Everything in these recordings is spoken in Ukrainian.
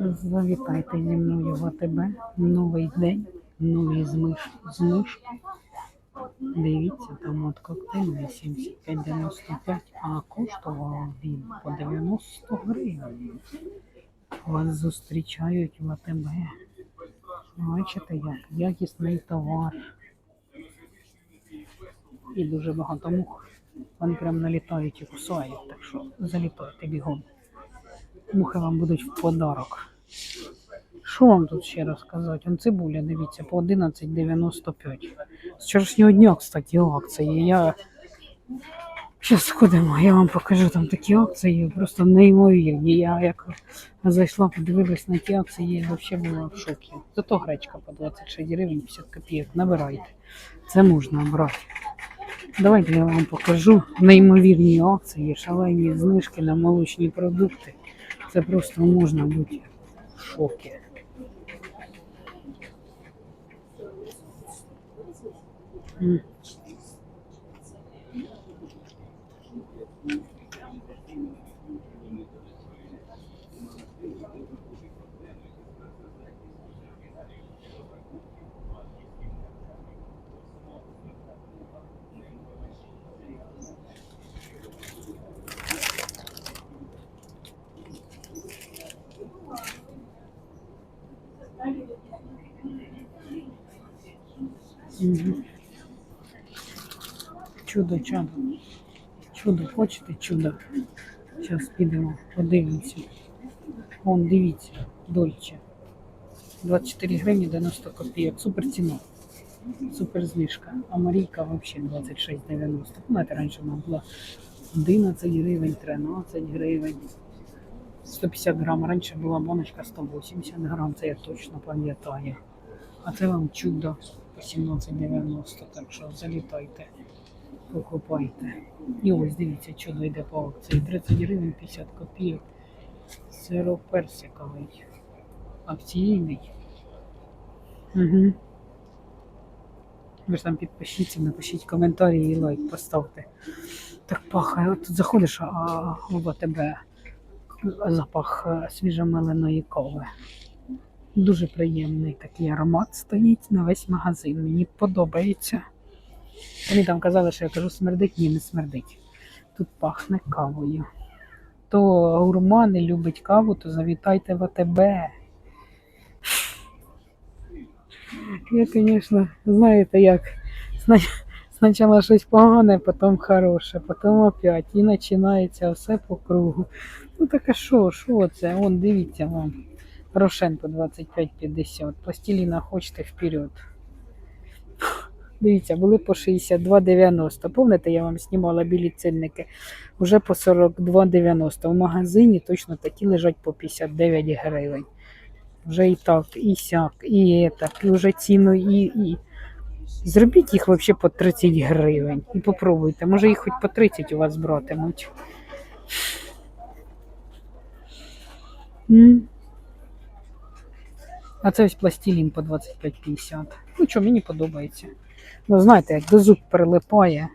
Завітайте зі мною в АТБ. Новий день, нові змиш... знижки. Дивіться, там от коктейль на 75,95, а коштував він по 90 гривень. Вас зустрічають в АТБ. Бачите, як якісний товар. І дуже багато мух. Вони прям налітають і кусають, так що залітайте бігом. Мухи вам будуть в подарок. Що вам тут ще розказати? Он цибуля, дивіться, по 11,95. З вчорашнього дня, кстати, акції. Я зараз сходимо, я вам покажу там такі акції, просто неймовірні. Я як зайшла, подивилась на ті акції, я взагалі була в шокі. Зато гречка по 26 гривень 50 копійок. Набирайте. Це можна брати. Давайте я вам покажу неймовірні акції, шалені знижки на молочні продукти. Це просто можна бути в шокі. М. Чудо, чудо. Чудо, хочете чудо? Зараз підемо, подивимося. Вон, дивіться, дольче. 24 гривні 90 копійок. Супер ціна. Супер знижка. А Марійка взагалі 26,90. Знаєте, раніше вона була 11 гривень, 13 гривень. 150 грам. Раніше була баночка 180 грам, це я точно пам'ятаю. А це вам чудо по 17,90, так що залітайте, покупайте. І ось дивіться, чудо йде по акції. 30 гривень 50 копійок. Сироп персиковий. Акційний. Угу. Ви ж там підпишіться, напишіть коментарі і лайк поставте. Так пахає. От тут заходиш, а в тебе запах е, свіжомеленої кави. Дуже приємний такий аромат стоїть на весь магазин. Мені подобається. Вони там казали, що я кажу, смердить, ні, не смердить. Тут пахне кавою. То гурмани любить каву, то завітайте в АТБ. Я, звісно, знаєте, як спочатку щось погане, потім хороше, потім опять. І починається все по кругу. Ну так а що, що це? Вон, дивіться вам. Рошен по 25,50. Пластиліна хочете вперед. Дивіться, були по 62,90. Пам'ятаєте, я вам знімала білі цінники? Уже по 42,90. В магазині точно такі лежать по 59 гривень. Вже і так, і сяк, і так, і вже ціну, і, і. Зробіть їх взагалі по 30 гривень. І попробуйте. Може їх хоч по 30 у вас братимуть. А це ось пластилін по 25,50. Ну що, мені подобається. Ну, знаєте, як до зуб прилипає.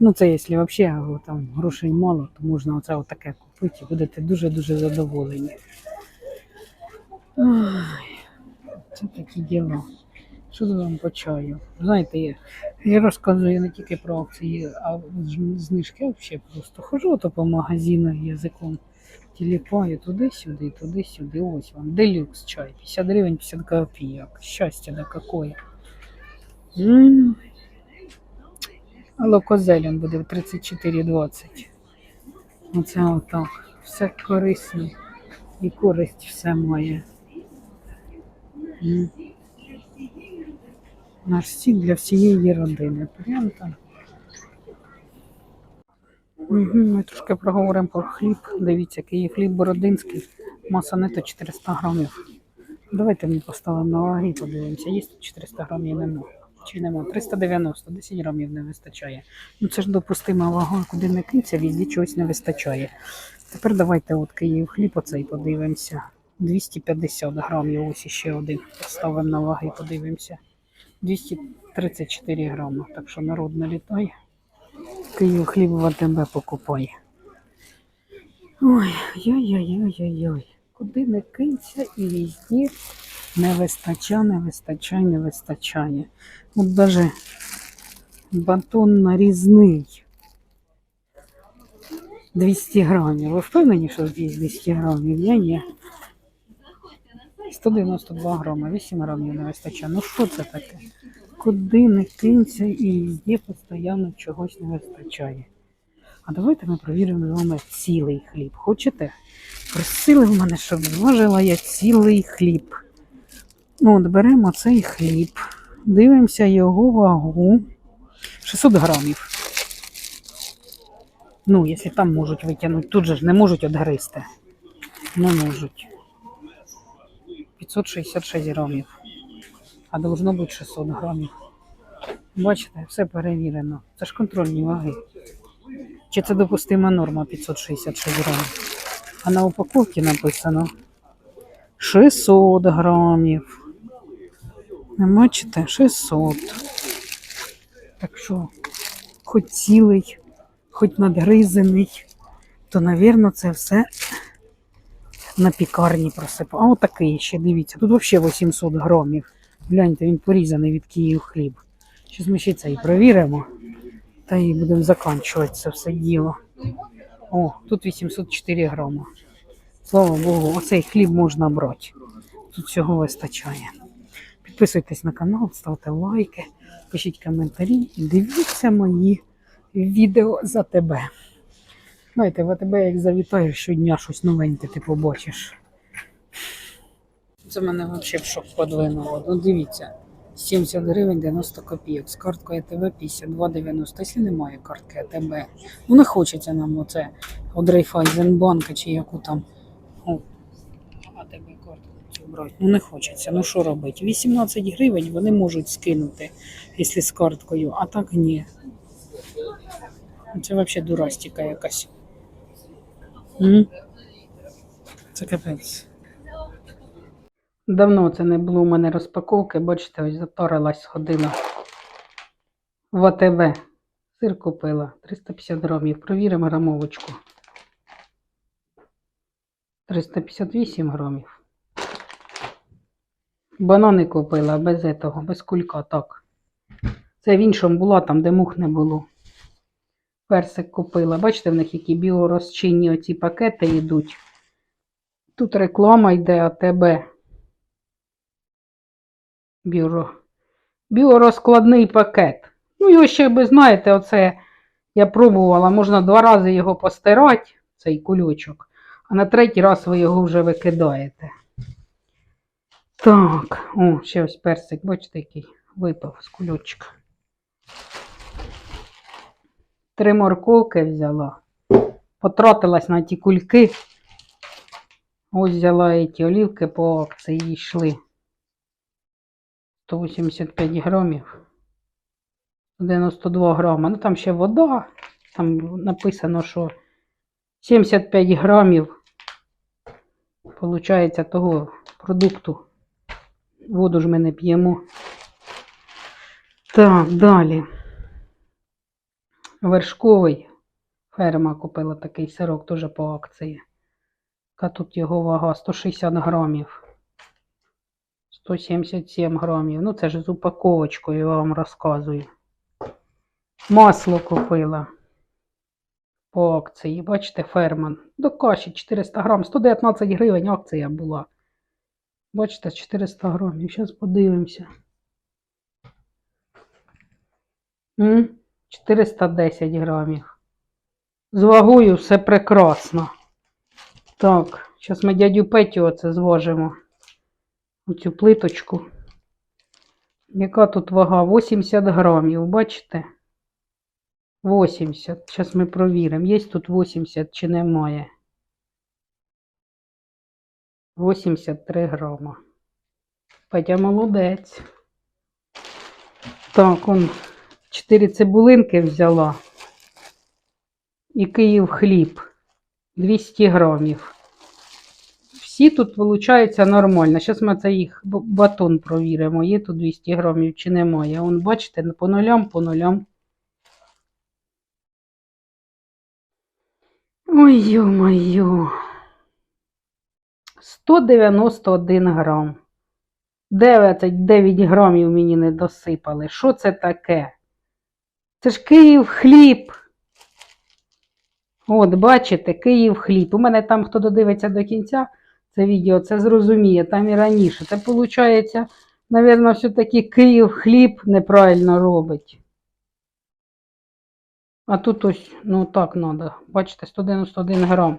Ну, це якщо взагалі там грошей мало, то можна оце отаке купити і будете дуже-дуже задоволені. Ой, це такі діла. Що тут вам по чаю? Знаєте, я, я розказую не тільки про акції, а знижки взагалі просто хожу то по магазину язиком. Тіліпаю туди-сюди, туди-сюди. Ось вам. Делюкс чай. 50 гривень, 50 копійок. Щастя да какое. Локозелін буде в 34,20. Оце отак. Все корисно. І користь все має. Наш сік для всієї родини. Прям там. Ми трошки проговоримо про хліб. Дивіться, який хліб бородинський. Маса нето 400 грамів. Давайте ми поставимо на ваги, подивимося. Є 400 грамів нема. Чи нема? 390, 10 грамів не вистачає. Ну це ж допустима вага, куди не кинься, візді чогось не вистачає. Тепер давайте от Київ хліб оцей подивимося. 250 грамів, ось іще один. Поставимо на ваги, подивимося. 234 грами. Так що народ налітає. Київ хліб в АТБ покупає. Ой, ой-ой-ой-ой-ой. Куди не кинься і везде не вистачає, не вистачає, не вистачає. От даже батон нарізний. 200 грамів. Ви впевнені, що здесь 200 грамів? Я ні. 192 грами, 8 грамів не вистачає. Ну що це таке? Куди не кинься і везде постійно чогось не вистачає. А давайте ми провіримо з вами цілий хліб. Хочете? Просили в мене, щоб зважила я цілий хліб. Ну, от беремо цей хліб, дивимося його вагу. 600 грамів. Ну, якщо там можуть витягнути, тут же ж не можуть одгризти. Не можуть. 566 грамів. А должно бути 600 грамів. Бачите, все перевірено. Це ж контрольні ваги. Чи це допустима норма 566 грамів? А на упаковці написано 600 грамів. Не бачите? 600. Так що, хоч цілий, хоч надгризений, то, навірно, це все на пікарні просипав. А отакий ще, дивіться, тут взагалі 800 грамів. Гляньте, він порізаний від Київ хліб. Зараз ми ще це і перевіримо. Та і будемо закінчувати це все діло. О, тут 804 грама. Слава Богу, оцей хліб можна брати. Тут всього вистачає. Підписуйтесь на канал, ставте лайки, пишіть коментарі і дивіться мої відео за тебе. Знаєте, в АТБ, як завітаєш щодня щось новеньке, ти побачиш. Це мене взагалі в шок подвинуло. Ну дивіться, 70 гривень 90 копійок. З карткою АТБ 52,90. Якщо немає картки АТБ, ну не хочеться нам оце від Райфайзенбанка чи яку там. АТБ картку брати. Ну не хочеться. Ну що робити? 18 гривень вони можуть скинути, якщо з карткою, а так ні. Це взагалі дурастика якась. М? Це капець. Давно це не було у мене розпаковки, бачите, ось затарилась, сходила в АТБ. Сир купила 350 грамів. Провіримо грамовочку. 358 грамів. Банани купила без этого, без кулька, так. Це в іншому була, там, де мух не було. Персик купила. Бачите, в них які біорозчинні оці пакети йдуть. Тут реклама йде АТБ. Біо... Біорозкладний пакет. Ну, його ще ви знаєте, оце я пробувала, можна два рази його постирати, цей кульочок, а на третій раз ви його вже викидаєте. Так, о, ще ось персик, бачите, який випав з кульочка. Три морковки взяла. Потратилась на ті кульки. Ось взяла і ті олівки по акції йшли. 185 грамів. 92 грама. Ну там ще вода. Там написано, що 75 грамів. Получається того продукту. Воду ж ми не п'ємо. Так, далі. Вершковий. Ферма купила такий сирок теж по акції. Яка тут його вага? 160 грамів. 177 грамів. Ну, це ж з упаковочкою, я вам розказую. Масло купила по акції. Бачите, ферман. До каші 400 грам. 119 гривень акція була. Бачите, 400 грамів. Зараз подивимося. 410 грамів. З вагою все прекрасно. Так, зараз ми дядю Петю оце зважимо. Оцю плиточку. Яка тут вага? 80 грамів, бачите? 80. Зараз ми провіримо, є тут 80 чи немає. 83 грама. Петя молодець. Так, он 4 цибулинки взяла. І Київ хліб 200 грамів. Всі тут виходить нормально. Зараз ми це їх батон провіримо. Є тут 200 грамів чи немає. Вон, бачите, по нулям, по нулям. Ой, ё-моё. 191 грам. 9, 9 грамів мені не досипали. Що це таке? Це ж Київ хліб. От, бачите, Київ хліб. У мене там, хто додивиться до кінця це відео, це зрозуміє, там і раніше. Це виходить, мабуть, все-таки Київ хліб неправильно робить. А тут ось, ну так треба. Бачите, 191 грам.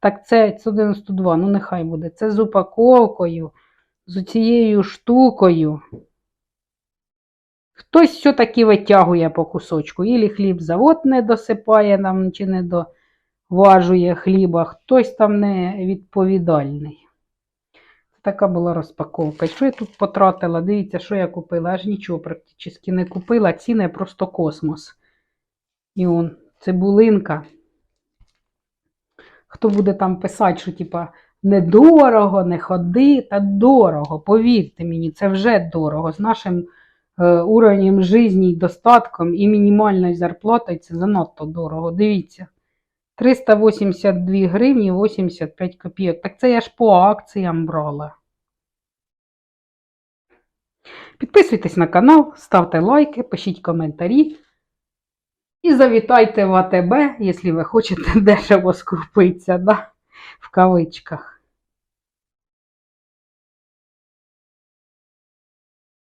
Так це 192, ну нехай буде. Це з упаковкою, з цією штукою. Хтось все-таки витягує по кусочку. Ілі хліб завод не досипає нам чи не доважує хліба, хтось там не відповідальний. Така була розпаковка. Що я тут потратила? Дивіться, що я купила. Аж нічого практично не купила. Ціни просто космос. І он, цибулинка. Хто буде там писати, що типа недорого, не ходи, та дорого. Повірте мені, це вже дорого. З нашим е, уровнем житті і достатком і мінімальною зарплатою це занадто дорого. Дивіться. 382 гривні 85 копійок. Так це я ж по акціям брала. Підписуйтесь на канал, ставте лайки, пишіть коментарі. І завітайте в АТБ, якщо ви хочете дешево скупитися, да? в кавичках.